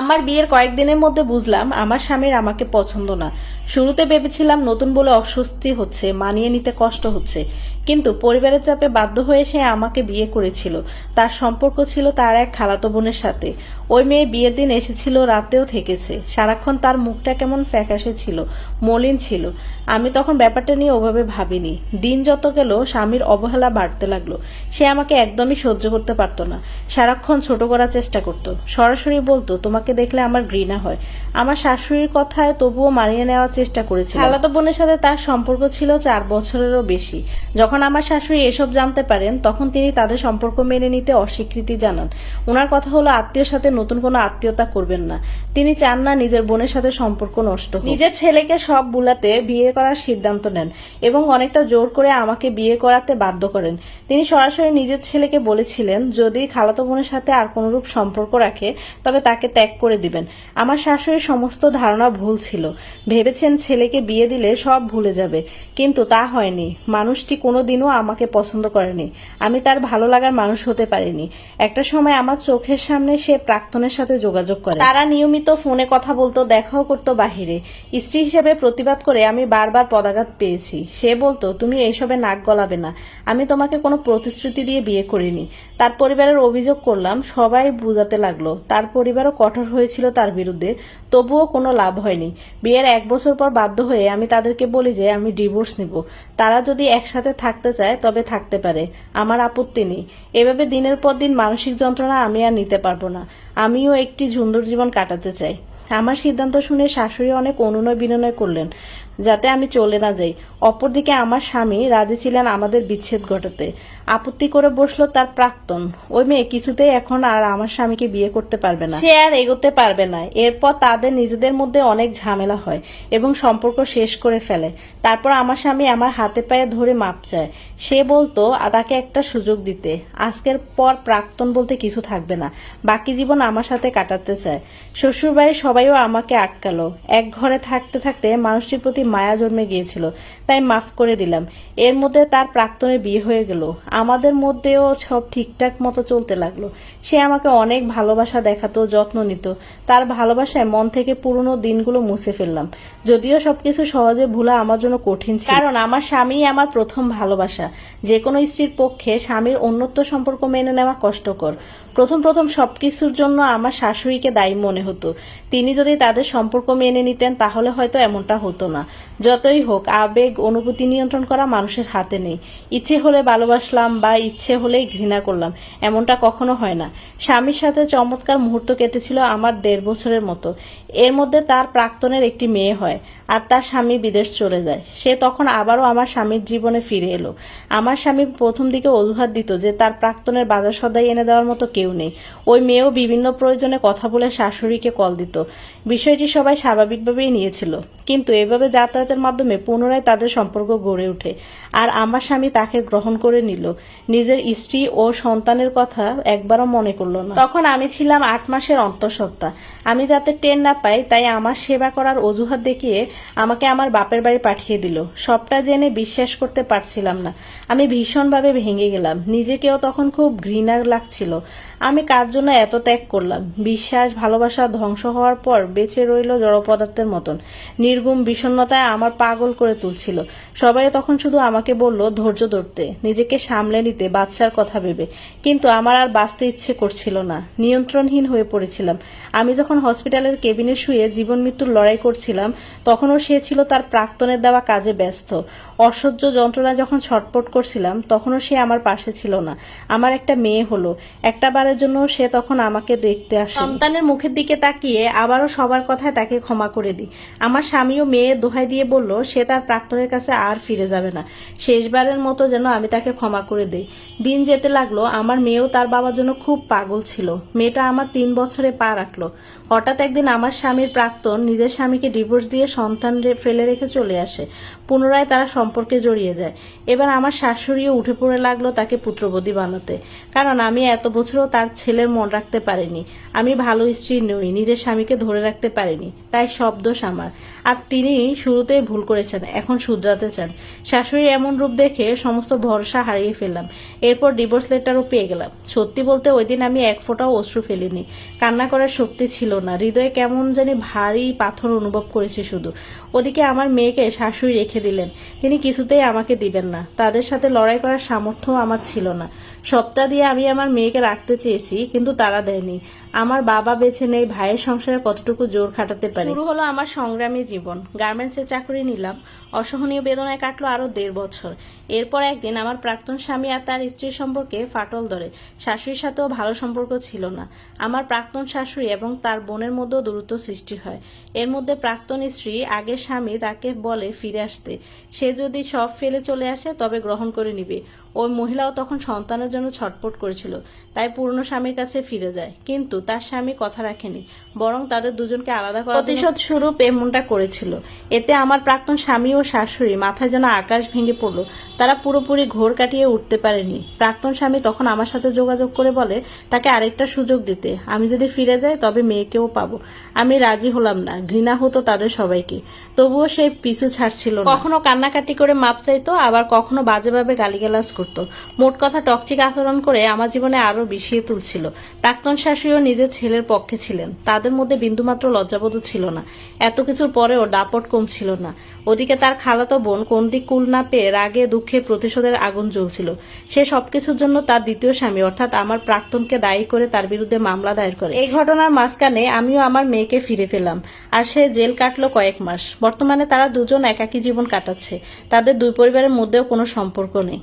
আমার বিয়ের কয়েকদিনের মধ্যে বুঝলাম আমার স্বামীর আমাকে পছন্দ না। শুরুতে ভেবেছিলাম নতুন বলে অস্বস্তি হচ্ছে, মানিয়ে নিতে কষ্ট হচ্ছে। কিন্তু পরিবারের চাপে বাধ্য হয়ে সে আমাকে বিয়ে করেছিল। তার সম্পর্ক ছিল তার এক খালাতো বোনের সাথে। ওই মেয়ে বিয়ের দিন এসেছিল, রাতেও থেকেছে। সারাক্ষণ তার মুখটা কেমন ফ্যাকাশে ছিল, মলিন ছিল। আমি তখন ব্যাপারটা নিয়ে ওভাবে ভাবিনি। দিন যত গেল, স্বামীর অবহেলা বাড়তে লাগল। সে আমাকে একদমই সহ্য করতে পারতো না। সারাক্ষণ ছোট করার চেষ্টা করতো। সরাসরি বলতো, তোমাকে দেখলে আমার ঘৃণা হয়। আমার শাশুড়ির কথায় তবুও মানিয়ে নেওয়ার চেষ্টা করেছিল খালাতো বোনের সাথে তার সম্পর্ক ছিল চার বছরেরও বেশি। যখন আমার শাশুড়ি এসব জানতে পারেন, তখন তিনি তাদের সম্পর্ক মেনে নিতে অস্বীকৃতি জানান। ওনার কথা হলো আত্মীয়র সাথে নতুন কোনো আত্মীয়তা করবেন না। তিনি চান না নিজের বোনের সাথে সম্পর্ক নষ্ট নিজের ছেলেকে সব বুলাতে বিয়ে করার সিদ্ধান্ত নেন এবং অনেকটা জোর করে আমাকে বিয়ে করাতে বাধ্য করেন। তিনি সরাসরি নিজের ছেলেকে বলেছিলেন, যদি খালাতো বোনের সাথে আর কোনরূপ সম্পর্ক রাখে, তবে তাকে ত্যাগ করে দিবেন। আমার শাশুড়ির সমস্ত ধারণা ভুল ছিল। ভেবেছেন ছেলেকে বিয়ে দিলে সব ভুলে যাবে। কিন্তু তা হয়নি। মানুষটি কোনোদিনও আমাকে পছন্দ করেনি। আমি তার ভালো লাগার মানুষ হতে পারিনি। একটা সময় আমার চোখের সামনে সে প্রাক্তনের সাথে যোগাযোগ করে। তারা নিয়মিত ফোনে কথা বলতো, দেখাও করতো বাহিরে। স্ত্রী হিসেবে প্রতিবাদ করে আমি বারবার পদাঘাত পেয়েছি। সে বলতো, তুমি এইসবে নাক গলাবে না। আমি তোমাকে কোনো প্রতিশ্রুতি দিয়ে বিয়ে করিনি। তার পরিবারের অভিযোগ করলাম, সবাই বুঝাতে লাগল। তার পরিবারও কঠোর হয়েছিল তার বিরুদ্ধে, তবুও কোনো লাভ হয়নি। বিয়ের এক বছর পর বাধ্য হয়ে আমি তাদেরকে বলি যে, আমি ডিভোর্স নিব। তারা যদি একসাথে থাকতে চায়, তবে থাকতে পারে। আমার আপত্তি নেই। এভাবে দিনের পর দিন মানসিক যন্ত্রণা আমি আর নিতে পারব না। আমিও একটি সুন্দর জীবন কাটাতে চাই। আমার সিদ্ধান্ত শুনে শাশুড়ি অনেক অনুনয় বিনয় করলেন, যাতে আমি চলে না যাই। অপরদিকে আমার স্বামী রাজি ছিলেন আমাদের বিচ্ছেদ ঘটাতে। আপত্তি করে বসল তার প্রাক্তন। ওই মেয়ে কিছুতেই এখন আর আমার স্বামীকে বিয়ে করতে পারবে না। সে আর এগোতে পারবে না। এরপর তাদের নিজেদের মধ্যে অনেক ঝামেলা হয় এবং সম্পর্ক শেষ করে ফেলে। তারপর আমার স্বামী আমার হাতে পায়ে ধরে মাপ চায়। সে বলতো তাকে একটা সুযোগ দিতে। আজকের পর প্রাক্তন বলতে কিছু থাকবে না। বাকি জীবন আমার সাথে কাটাতে চায়। শ্বশুরবাড়ির সবাইও আমাকে আটকালো। এক ঘরে থাকতে থাকতে মানুষটির প্রতি মায়া জন্মে গিয়েছিল, তাই মাফ করে দিলাম। এর মধ্যে তার প্রাক্তনের বিয়ে হয়ে গেল। আমাদের মধ্যেও সব ঠিকঠাক মতো চলতে লাগল। সে আমাকে অনেক ভালোবাসা দেখাতো, যত্ন নিত। তার ভালোবাসায় মন থেকে পুরনো দিনগুলো মুছে ফেললাম। যদিও সবকিছু সহজে ভুলা আমার জন্য কঠিন ছিল। কারণ আমার স্বামী আমার প্রথম ভালোবাসা। যে কোনো স্ত্রীর পক্ষে স্বামীর অন্যত্ব সম্পর্ক মেনে নেওয়া কষ্টকর। প্রথম প্রথম সবকিছুর জন্য আমার শাশুড়িকে দায়ী মনে হতো। তিনি যদি তাদের সম্পর্ক মেনে নিতেন, তাহলে হয়তো এমনটা হতো না। যতই হোক, আবেগ, অনুভূতি নিয়ন্ত্রণ করা মানুষের হাতে নেই। ইচ্ছে হলে ভালোবাসলাম বা ইচ্ছে হলেই ঘৃণা করলাম, এমনটা কখনো হয় না। স্বামীর সাথে চমৎকার মুহূর্ত কেটেছিল আমার দেড় বছরের মতো। এর মধ্যে তার প্রাক্তনের একটি মেয়ে হয়, আর তার স্বামী বিদেশ চলে যায়। সে তখন আবারও আমার স্বামীর জীবনে ফিরে এলো। আমার স্বামী প্রথম দিকে অজুহাত দিত যে, তার প্রাক্তনের বাজার সদাই এনে দেওয়ার মতো কেউ নেই। ওই মেয়েও বিভিন্ন প্রয়োজনে কথা বলে শাশুড়িকে কল দিত। বিষয়টি সবাই স্বাভাবিকভাবেই নিয়েছিল। কিন্তু এভাবে যাতায়াতের মাধ্যমে পুনরায় তাদের সম্পর্ক গড়ে ওঠে। আর আমার স্বামী তাকে গ্রহণ করে নিল। নিজের স্ত্রী ও সন্তানের কথা একবারও মনে করল না। তখন আমি ছিলাম আট মাসের অন্তঃসত্ত্বা। আমি যাতে টের না পাই, তাই আমার সেবা করার অজুহাত দেখিয়ে আমাকে আমার বাপের বাড়ি পাঠিয়ে দিল। সবটা জেনে বিশ্বাস করতে পারছিলাম না। আমি ভীষণভাবে ভেঙে গেলাম। নিজেকেও তখন খুব ঘৃণা লাগছিল। আমি কার জন্য এত ত্যাগ করলাম? বিশ্বাস, ভালোবাসা ধ্বংস হওয়ার পর বেঁচে রইল জড় পদার্থের মতন। নির্গুম বিষণ্ণতায় আমার পাগল করে তুলছিল। সবাই তখন শুধু আমাকে বলল, ধৈর্য ধরতে। নিজেকে সামলে নিতে বাচ্চার কথা ভেবে। কিন্তু আমার আর বাঁচতে ইচ্ছে করছিল না। নিয়ন্ত্রণহীন হয়ে পড়েছিলাম। আমি যখন হসপিটালের কেবিনে শুয়ে জীবন মৃত্যুর লড়াই করছিলাম, তখনও সে ছিল তার প্রাক্তনের দেওয়া কাজে ব্যস্ত। অসহ্য যন্ত্রণা যখন ছটপট করছিলাম, তখনও সে আমার পাশে ছিল না। আমার একটা মেয়ে হলো। একটা বারের জন্য সে তখন আমাকে দেখতে আসে সন্তানের মুখের দিকে তাকিয়ে আবারও সবার কথায় তাকে ক্ষমা করে দিই। আমার স্বামীও মেয়ে দোহাই দিয়ে বলল, সে তার প্রাক্তনের কাছে আর ফিরে যাবে না। শেষবারের মতো যেন আমি তাকে ক্ষমা করে দিই। দিন যেতে লাগল, আমার মেয়েও তার বাবার জন্য খুব পাগল ছিল। মেয়েটা আমার তিন বছরে পা রাখল। হঠাৎ একদিন আমার স্বামীর প্রাক্তন নিজের স্বামীকে ডিভোর্স দিয়ে সন্তান ফেলে রেখে চলে আসে। পুনরায় তারা সম্পর্কে জড়িয়ে যায়। এবার আমার শাশুড়িও উঠে পড়ে লাগল তাকে পুত্রবধূ বানাতে। কারণ আমি এত বছরও তার ছেলের মন রাখতে পারিনি। আমি ভালো স্ত্রী নই, নিজের স্বামীকে ধরে রাখতে পারেনি, তাই সব আমার। আর তিনি শুরুতেই ভুল করেছেন, এখন শুধরাতে চান। শাশুড়ির এমন রূপ দেখে সমস্ত ভরসা হারিয়ে ফেললাম। এরপর ডিভোর্স লেটারও পেয়ে গেলাম। সত্যি বলতে ওই দিন আমি এক ফোঁটাও অশ্রু ফেলিনি। কান্না করার শক্তি ছিল না। হৃদয়ে কেমন জানি ভারী পাথর অনুভব করেছে শুধু। ওদিকে আমার মেয়েকে শাশুড়ি রেখে দিলেন। তিনি কিছুতেই আমাকে দিবেন না। তাদের সাথে লড়াই করার সামর্থ্য আমার ছিল না। সপ্তাহ দিয়ে আমি আমার মেয়েকে রাখতে চেয়েছি, কিন্তু তারা দেয়নি। আমার বাবা বেছে নেই ভাইয়ের সংসারে কতটুকু জোর খাটাতে পারে? শুরু হলো আমার সংগ্রামী জীবন। গার্মেন্টসে চাকরি নিলাম। অসহনীয় বেদনায় কাটলো আরও দেড় বছর। এরপর একদিন আমার প্রাক্তন স্বামী আর তার স্ত্রীর সম্পর্কে ফাটল ধরে। শাশুড়ির সাথেও ভালো সম্পর্ক ছিল না। আমার প্রাক্তন শাশুড়ি এবং তার বোনের মধ্যেও দূরত্ব সৃষ্টি হয়। এর মধ্যে প্রাক্তন স্ত্রী আগের স্বামী তাকে বলে ফিরে আসতে। সে যদি সব ফেলে চলে আসে, তবে গ্রহণ করে নিবে। ওই মহিলাও তখন সন্তানের জন্য ছটপট করেছিল, তাই পুরনো স্বামীর কাছে ফিরে যায়। কিন্তু তার স্বামী কথা রাখেনি, বরং তাদের দুজনকে আলাদা করার প্রতিশোধ স্বরূপ এমনটা করেছিল। এতে আমার প্রাক্তন স্বামী ও শাশুড়ি মাথায় যেন আকাশ ভেঙে পড়ল। তারা পুরোপুরি ঘোর কাটিয়ে উঠতে পারেনি। প্রাক্তন স্বামী তখন আমার সাথে যোগাযোগ করে বলে তাকে আরেকটা সুযোগ দিতে। আমি যদি ফিরে যাই তবে মেয়েকেও পাবো। আমি রাজি হলাম না। ঘৃণা হতো তাদের সবাইকে। তবুও সে পিছু ছাড়ছিল কখনো কান্নাকাটি করে মাপ চাইতো আবার কখনো বাজেভাবে গালিগালাজ করতো। মোট কথা টকচিক আচরণ করে আমার জীবনে আরও বিষিয়ে তুলছিল। প্রাক্তন শাশুড়িও নিজের ছেলের পক্ষে ছিলেন। তাদের মধ্যে বিন্দুমাত্র লজ্জাবোধ ছিল না। এত কিছুর পরেও দাপট কম ছিল না। ওদিকে তার খালাতো বোন কোন দিক কুল না পেয়ে রাগে দুঃখে প্রতিশোধের আগুন জ্বলছিল। সে সবকিছুর জন্য তার দ্বিতীয় স্বামী, অর্থাৎ আমার প্রাক্তনকে দায়ী করে তার বিরুদ্ধে মামলা দায়ের করে। এই ঘটনার মাঝখানে আমিও আমার মেয়েকে ফিরে পেলাম। আর সে জেল কাটলো কয়েক মাস। বর্তমানে তারা দুজন একাকী জীবন কাটাচ্ছে। তাদের দুই পরিবারের মধ্যেও কোনো সম্পর্ক নেই।